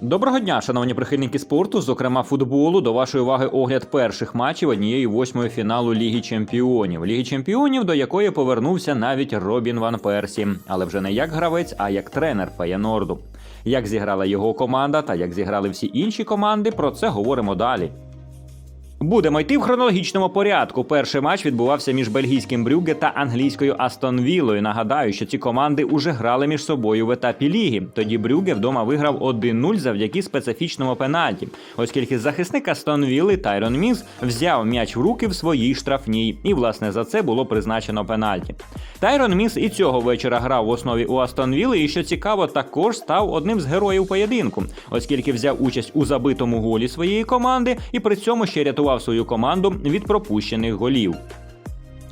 Доброго дня, шановні прихильники спорту, зокрема футболу. До вашої уваги огляд перших матчів однієї восьмої фіналу Ліги Чемпіонів. Ліги Чемпіонів, до якої повернувся навіть Робін Ван Персі, але вже не як гравець, а як тренер Феєнорду. Як зіграла його команда та як зіграли всі інші команди, про це говоримо далі. Будемо йти в хронологічному порядку. Перший матч відбувався між бельгійським Брюгге та англійською Астон Віллою. Нагадаю, що ці команди уже грали між собою в етапі ліги. Тоді Брюгге вдома виграв 1-0 завдяки специфічному пенальті, оскільки захисник Астон Вілли Тайрон Міс взяв м'яч в руки в своїй штрафній, і власне за це було призначено пенальті. Тайрон Міс і цього вечора грав в основі у Астон Вілли, і що цікаво, також став одним з героїв поєдинку, оскільки взяв участь у забитому голі своєї команди і при цьому ще рятував свою команду від пропущених голів.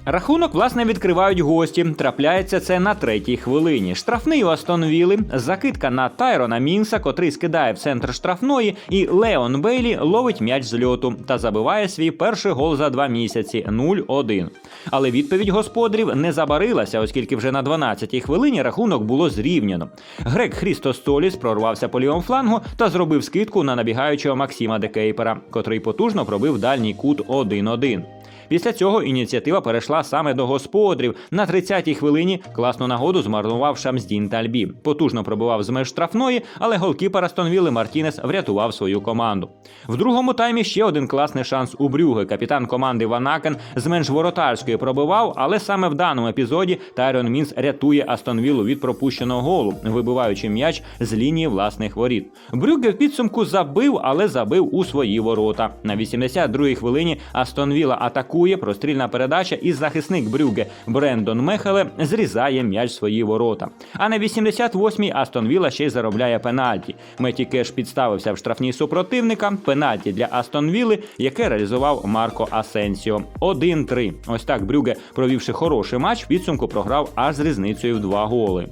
Рахунок, власне, відкривають гості. Трапляється це на третій хвилині. Штрафний у Астон Вілли, закидка на Тайрона Мінса, котрий скидає в центр штрафної, і Леон Бейлі ловить м'яч з льоту та забиває свій перший гол за два місяці 0-1. Але відповідь господарів не забарилася, оскільки вже на 12-й хвилині рахунок було зрівняно. Грек Хрістос Толіс прорвався по лівому флангу та зробив скидку на набігаючого Максима Декейпера, котрий потужно пробив дальній кут 1-1. Після цього ініціатива перейшла саме до господарів. На 30-й хвилині класну нагоду змарнував Шамздін Тальбі. Потужно пробивав з меж штрафної, але голкіпер Астонвіли Мартінес врятував свою команду. В другому таймі ще один класний шанс у Брюге. Капітан команди Ванакен з менш воротарської пробивав, але саме в даному епізоді Тайрон Мінс рятує Астонвілу від пропущеного голу, вибиваючи м'яч з лінії власних воріт. Брюге в підсумку забив, але забив у свої ворота. На 82-й хвилині Астонвіла атакує прострільна передача, і захисник Брюге Брендон Мехеле зрізає м'яч свої ворота. А на 88-й Астон Вілла ще й заробляє пенальті. Меті Кеш підставився в штрафній супротивника. Пенальті для Астон Вілли, яке реалізував Марко Асенсіо. 1-3. Ось так Брюге, провівши хороший матч, підсумку програв аж з різницею в два голи.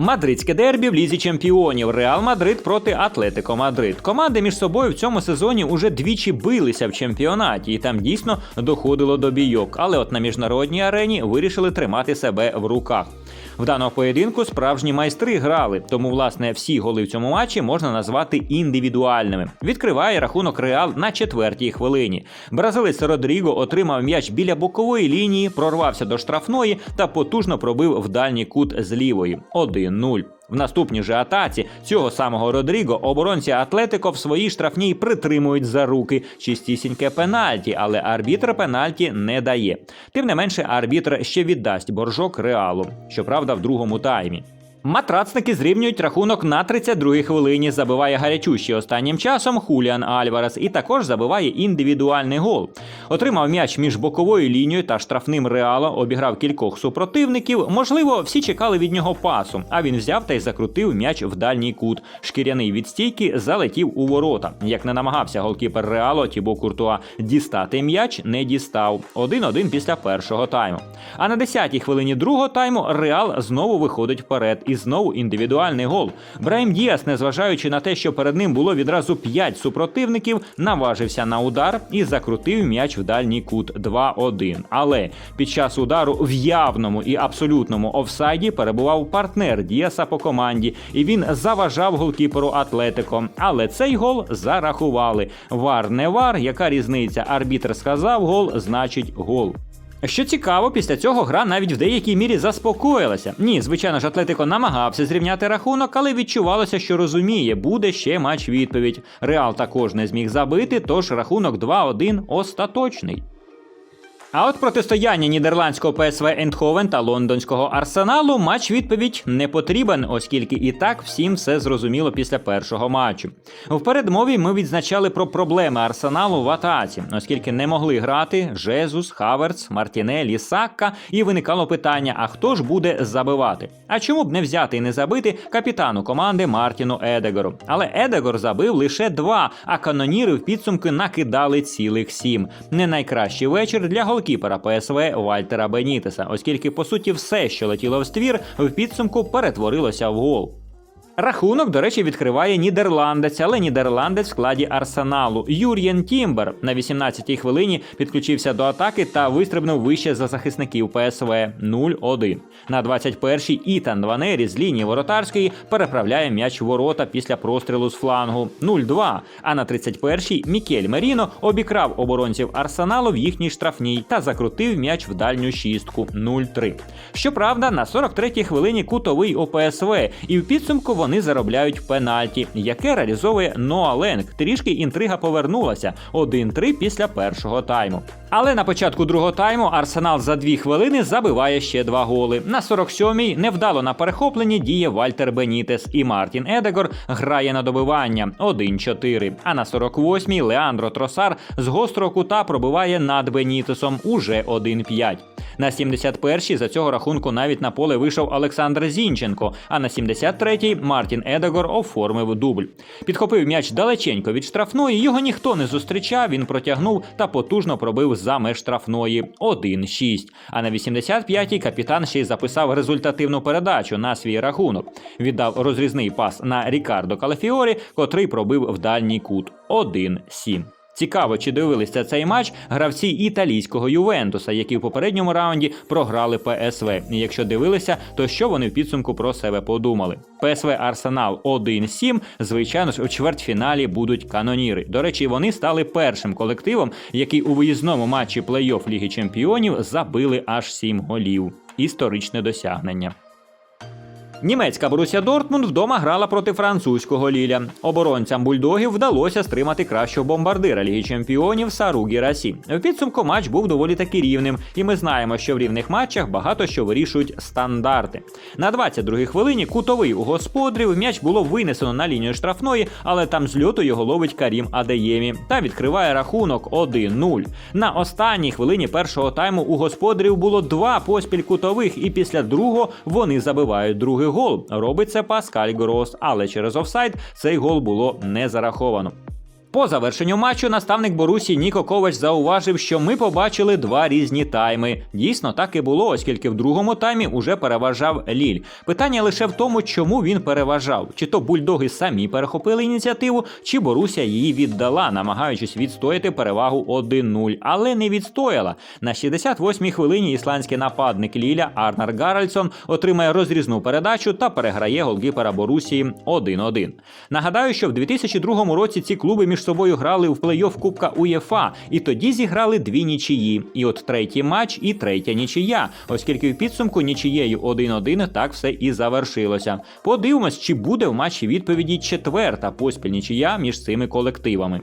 Мадридське дербі в лізі чемпіонів. Реал Мадрид проти Атлетико Мадрид. Команди між собою в цьому сезоні уже двічі билися в чемпіонаті, і там дійсно доходило до бійок. Але от на міжнародній арені вирішили тримати себе в руках. В даному поєдинку справжні майстри грали, тому власне всі голи в цьому матчі можна назвати індивідуальними. Відкриває рахунок Реал на четвертій хвилині. Бразилець Родріго отримав м'яч біля бокової лінії, прорвався до штрафної та потужно пробив в дальній кут з лівої 1-0. В наступній же атаці цього самого Родріго оборонці Атлетико в своїй штрафній притримують за руки чистісіньке пенальті, але арбітр пенальті не дає. Тим не менше, арбітр ще віддасть боржок реалу, щоправда, в другому таймі. Матрацники зрівнюють рахунок на 32-й хвилині. Забиває гарячущий останнім часом Хуліан Альварес і також забиває індивідуальний гол. Отримав м'яч між боковою лінією та штрафним реала, обіграв кількох супротивників. Можливо, всі чекали від нього пасу, а він взяв та й закрутив м'яч в дальній кут. Шкіряний від стійки залетів у ворота. Як не намагався голкіпер Реало Тібо Куртуа дістати м'яч, не дістав. 1-1 після першого тайму. А на 10-й хвилині другого тайму Реал знову виходить вперед. І знову індивідуальний гол. Брайм Діас, незважаючи на те, що перед ним було відразу 5 супротивників, наважився на удар і закрутив м'яч в дальній кут 2-1. Але під час удару в явному і абсолютному офсайді перебував партнер Діаса по команді, і він заважав голкіперу Атлетико. Але цей гол зарахували. Вар не вар, яка різниця? Арбітр сказав гол, значить гол. Що цікаво, після цього гра навіть в деякій мірі заспокоїлася. Ні, звичайно ж, Атлетико намагався зрівняти рахунок, але відчувалося, що розуміє, буде ще матч відповідь. Реал також не зміг забити, тож рахунок 2-1 остаточний. А от протистояння нідерландського ПСВ Ендховен та лондонського арсеналу матч відповідь не потрібен, оскільки і так всім все зрозуміло після першого матчу. В передмові ми відзначали про проблеми арсеналу в атаці, оскільки не могли грати Жезус, Хаверц, Мартінелі, Сакка, і виникало питання: а хто ж буде забивати? А чому б не взяти і не забити капітану команди Мартіну Едегору? Але Едегор забив лише два, а каноніри в підсумки накидали цілих сім. Не найкращий вечір для голкіпера ПСВ Вальтера Бенітеса, оскільки по суті все, що летіло в ствір, в підсумку перетворилося в гол. Рахунок, до речі, відкриває нідерландець, але нідерландець в складі арсеналу. Юр'єн Тімбер на 18-й хвилині підключився до атаки та вистрибнув вище за захисників ПСВ 0-1. На 21-й Ітан Ванері з лінії воротарської переправляє м'яч ворота після прострілу з флангу 0-2. А на 31-й Мікель Меріно обікрав оборонців арсеналу в їхній штрафній та закрутив м'яч в дальню шістку 0-3. Щоправда, на 43-й хвилині кутовий ОПСВ, і в підсумку вони заробляють пенальті, яке реалізовує Ноа Ленг. Трішки інтрига повернулася 1-3 після першого тайму. Але на початку другого тайму Арсенал за дві хвилини забиває ще два голи. На 47-й невдало на перехопленні діє Вальтер Бенітес і Мартін Едегор грає на добивання 1-4. А на 48-й Леандро Тросар з гострого кута пробиває над Бенітесом уже 1-5. На 71-й за цього рахунку навіть на поле вийшов Олександр Зінченко, а на 73-й Мартін Едегор оформив дубль. Підхопив м'яч далеченько від штрафної, його ніхто не зустрічав, він протягнув та потужно пробив за меж штрафної 1-6. А на 85-й капітан ще й записав результативну передачу на свій рахунок. Віддав розрізний пас на Рікардо Калафіорі, котрий пробив в дальній кут 1-7. Цікаво, чи дивилися цей матч гравці італійського Ювентуса, які в попередньому раунді програли ПСВ. Якщо дивилися, то що вони в підсумку про себе подумали? ПСВ Арсенал 1-7, звичайно ж, у чвертьфіналі будуть каноніри. До речі, вони стали першим колективом, який у виїзному матчі плей-офф Ліги Чемпіонів забили аж 7 голів. Історичне досягнення. Німецька Боруся Дортмунд вдома грала проти французького Ліля. Оборонцям бульдогів вдалося стримати кращого бомбардира Ліги Чемпіонів Сару Гірасі. В підсумку матч був доволі таки рівним, і ми знаємо, що в рівних матчах багато що вирішують стандарти. На 22-й хвилині кутовий у господарів м'яч було винесено на лінію штрафної, але там з льоту його ловить Карім Адеємі та відкриває рахунок 1-0. На останній хвилині першого тайму у господарів було два поспіль кутових, і після другого вони забивають другий гол. Робить це Паскаль Грос, але через офсайд цей гол було не зараховано. По завершенню матчу наставник Борусі Ніко Ковач зауважив, що ми побачили два різні тайми. Дійсно, так і було, оскільки в другому таймі уже переважав Ліль. Питання лише в тому, чому він переважав: чи то бульдоги самі перехопили ініціативу, чи Боруся її віддала, намагаючись відстояти перевагу 1-0, але не відстояла. На 68-й хвилині ісландський нападник Ліля Арнар Гаральсон отримає розрізну передачу та переграє голкіпера Борусії 1-1. Нагадаю, що в 2002 році ці клуби між собою грали в плей-офф Кубка УЄФА, і тоді зіграли дві нічиї. І от третій матч і третя нічия, оскільки в підсумку нічиєю 1-1 так все і завершилося. Подивимось, чи буде в матчі відповіді четверта поспіль нічия між цими колективами.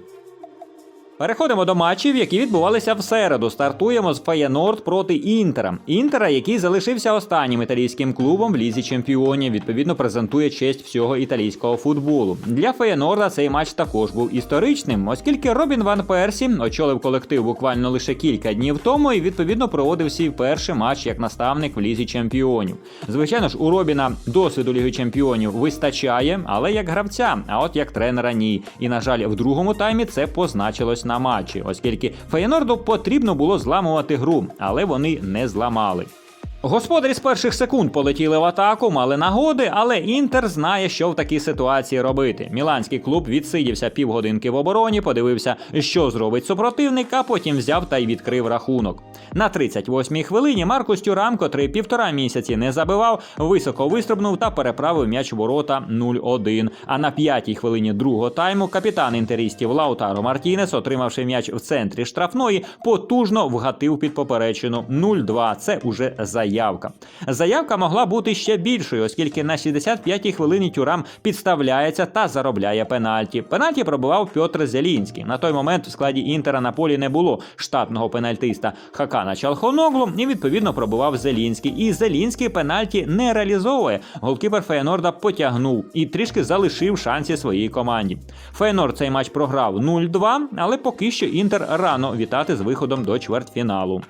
Переходимо до матчів, які відбувалися в середу. Стартуємо з Феєнорд проти Інтера. Інтера, який залишився останнім італійським клубом в лізі чемпіонів, відповідно презентує честь всього італійського футболу. Для Феєнорда цей матч також був історичним, оскільки Робін Ван Персі очолив колектив буквально лише кілька днів тому і відповідно проводив свій перший матч як наставник в лізі чемпіонів. Звичайно ж, у Робіна досвіду Ліги Чемпіонів вистачає, але як гравця, а от як тренера ні. І на жаль, в другому таймі це позначилось на матчі, оскільки Феєнорду потрібно було зламувати гру, але вони не зламали. Господарі з перших секунд полетіли в атаку, мали нагоди, але Інтер знає, що в такій ситуації робити. Міланський клуб відсидівся півгодинки в обороні, подивився, що зробить супротивник, а потім взяв та й відкрив рахунок. На 38-й хвилині Маркус Тюрам, котрий півтора місяці не забивав, високо вистрибнув та переправив м'яч в ворота 0-1. А на п'ятій хвилині другого тайму капітан інтеристів Лаутаро Мартінес, отримавши м'яч в центрі штрафної, потужно вгатив під поперечину 0-2. Це уже заявка. Заявка могла бути ще більшою, оскільки на 65-й хвилині Тюрам підставляється та заробляє пенальті. Пенальті пробував Пьотр Зелінський. На той момент в складі Інтера на полі не було штатного пенальтиста Хакана Чалхоноглу, і відповідно пробував Зелінський. І Зелінський пенальті не реалізовує. Голкіпер Фейнорда потягнув і трішки залишив шанси своїй команді. Фейнорд цей матч програв 0-2, але поки що Інтер рано вітати з виходом до чвертьфіналу.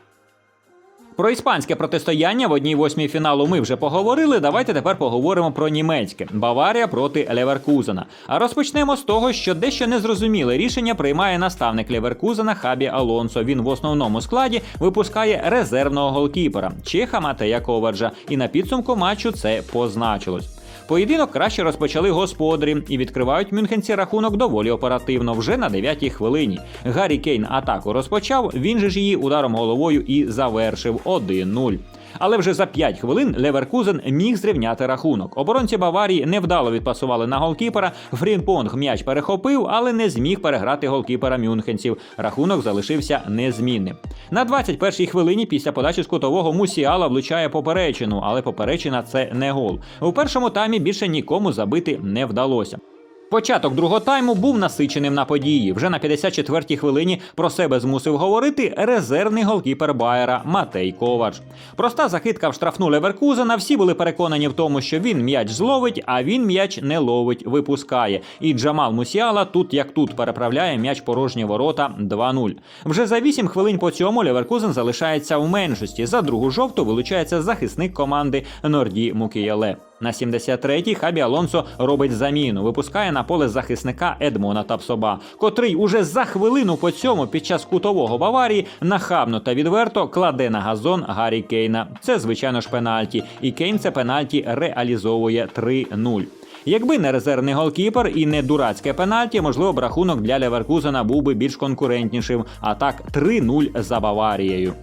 Про іспанське протистояння в одній восьмій фіналу ми вже поговорили. Давайте тепер поговоримо про німецьке Баварія проти Леверкузена. А розпочнемо з того, що дещо незрозуміле рішення приймає наставник Леверкузена Хабі Алонсо. Він в основному складі випускає резервного голкіпера Чеха Матея Коваджа. І на підсумку матчу це позначилось. Поєдинок краще розпочали господарі і відкривають мюнхенці рахунок доволі оперативно вже на 9-й хвилині. Гаррі Кейн атаку розпочав, він же ж її ударом головою і завершив 1-0. Але вже за 5 хвилин Леверкузен міг зрівняти рахунок. Оборонці Баварії невдало відпасували на голкіпера. Фрінпонг м'яч перехопив, але не зміг переграти голкіпера мюнхенців. Рахунок залишився незмінним. На 21-й хвилині після подачі з кутового Мусіала влучає поперечину, але поперечина це не гол. У першому таймі більше нікому забити не вдалося. Початок другого тайму був насиченим на події. Вже на 54-й хвилині про себе змусив говорити резервний голкіпер Байера Матей Ковач. Проста захитка в штрафну Леверкузена. Всі були переконані в тому, що він м'яч зловить, а він м'яч не ловить, випускає. І Джамал Мусіала тут як тут переправляє м'яч порожні ворота 2-0. Вже за 8 хвилин по цьому Леверкузен залишається у меншості. За другу жовту вилучається захисник команди Норді Мукіяле. На 73-й Хабі Алонсо робить заміну, випускає на поле захисника Едмона Тапсоба, котрий уже за хвилину по цьому під час кутового Баварії нахабно та відверто кладе на газон Гаррі Кейна. Це звичайно ж пенальті, і Кейн це пенальті реалізовує 3-0. Якби не резервний голкіпер і не дурацьке пенальті, можливо, б рахунок для Леверкузена був би більш конкурентнішим. А так 3-0 за Баварією.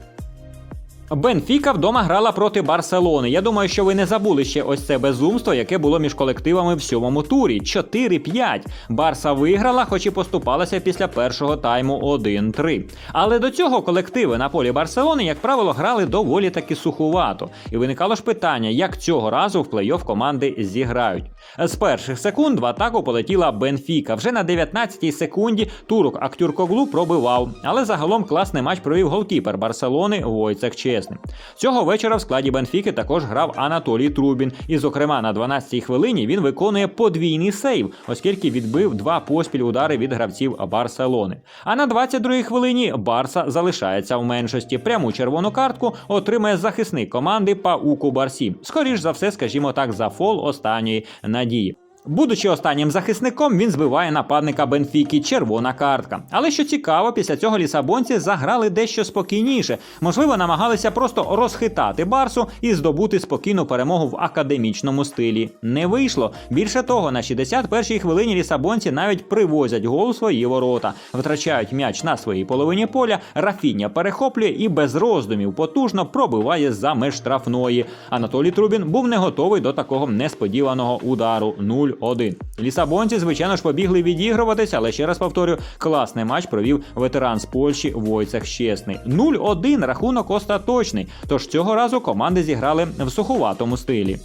Бенфіка вдома грала проти Барселони. Я думаю, що ви не забули ще ось це безумство, яке було між колективами в сьомому турі. 4-5. Барса виграла, хоч і поступалася після першого тайму 1-3. Але до цього колективи на полі Барселони, як правило, грали доволі таки сухувато. І виникало ж питання, як цього разу в плей-офф команди зіграють. З перших секунд в атаку полетіла Бенфіка. Вже на 19-й секунді турок Актюркоглу пробивав, але загалом класний матч провів голкіпер Барселони Войцех Чесний. Цього вечора в складі Бенфіки також грав Анатолій Трубін. І, зокрема, на 12-й хвилині він виконує подвійний сейв, оскільки відбив два поспіль удари від гравців Барселони. А на 22-й хвилині Барса залишається в меншості. Пряму червону картку отримає захисник команди Пауку Барсі. Скоріш за все, скажімо так, за фол останньої надії. Будучи останнім захисником, він збиває нападника Бенфіки червона картка. Але що цікаво, після цього лісабонці заграли дещо спокійніше. Можливо, намагалися просто розхитати Барсу і здобути спокійну перемогу в академічному стилі. Не вийшло. Більше того, на 61-й хвилині лісабонці навіть привозять гол у свої ворота, втрачають м'яч на своїй половині поля. Рафіння перехоплює і без роздумів потужно пробиває за меж штрафної. Анатолій Трубін був не готовий до такого несподіваного удару. 0 0-1. Лісабонці, звичайно ж, побігли відігруватися, але ще раз повторю, класний матч провів ветеран з Польщі Войцех Щесний. 0-1 рахунок остаточний. Тож цього разу команди зіграли в суховатому стилі.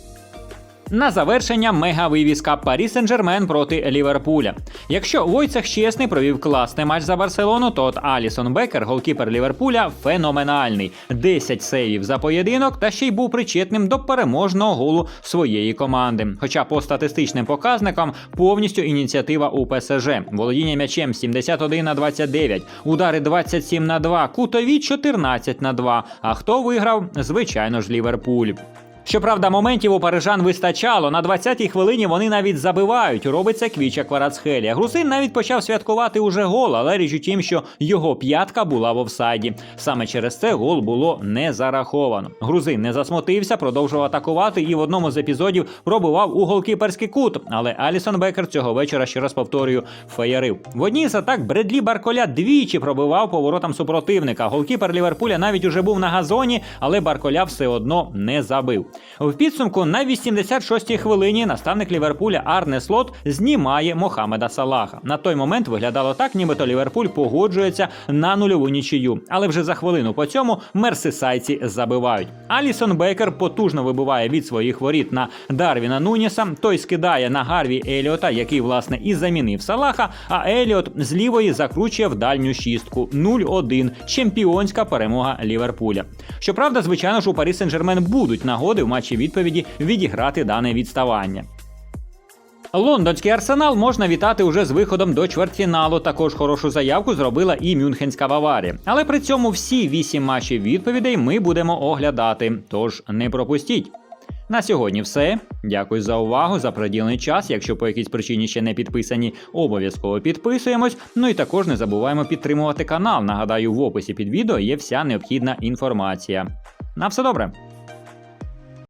На завершення мега-вивіска Парі Сен-Жермен проти Ліверпуля. Якщо Войцех Щесний провів класний матч за Барселону, то от Алісон Бекер, голкіпер Ліверпуля, феноменальний. 10 сейвів за поєдинок та ще й був причетним до переможного голу своєї команди. Хоча по статистичним показникам повністю ініціатива у ПСЖ. Володіння м'ячем 71 на 29, удари 27 на 2, кутові 14 на 2. А хто виграв? Звичайно ж, Ліверпуль. Щоправда, моментів у парижан вистачало. На 20-й хвилині вони навіть забивають. Робиться квіча Кварацхелія. Грузин навіть почав святкувати уже гол, але річ у тім, що його п'ятка була в офсайді. Саме через це гол було не зараховано. Грузин не засмотився, продовжував атакувати і в одному з епізодів пробував у голкіперський кут. Але Алісон Бекер цього вечора, ще раз повторюю, феєрив. В одній з атак Бредлі Барколя двічі пробивав поворотам супротивника. Голкіпер Ліверпуля навіть уже був на газоні, але Барколя все одно не забив. В підсумку на 86-й хвилині наставник Ліверпуля Арне Слот знімає Мохамеда Салаха. На той момент виглядало так, нібито Ліверпуль погоджується на нульову нічию. Але вже за хвилину по цьому мерсисайці забивають. Алісон Бейкер потужно вибиває від своїх воріт на Дарвіна Нуніса. Той скидає на Гарві Еліота, який власне і замінив Салаха. А Еліот з лівої закручує в дальню шістку 0-1. Чемпіонська перемога Ліверпуля. Щоправда, звичайно ж, у Парі Сен-Жермен будуть нагоди в матчі відповіді відіграти дане відставання. Лондонський арсенал можна вітати уже з виходом до чвертьфіналу. Також хорошу заявку зробила і Мюнхенська Баварія. Але при цьому всі вісім матчів відповідей ми будемо оглядати. Тож не пропустіть. На сьогодні все. Дякую за увагу, за приділений час. Якщо по якійсь причині ще не підписані, обов'язково підписуємось. Ну і також не забуваємо підтримувати канал. Нагадаю, в описі під відео є вся необхідна інформація. На все добре.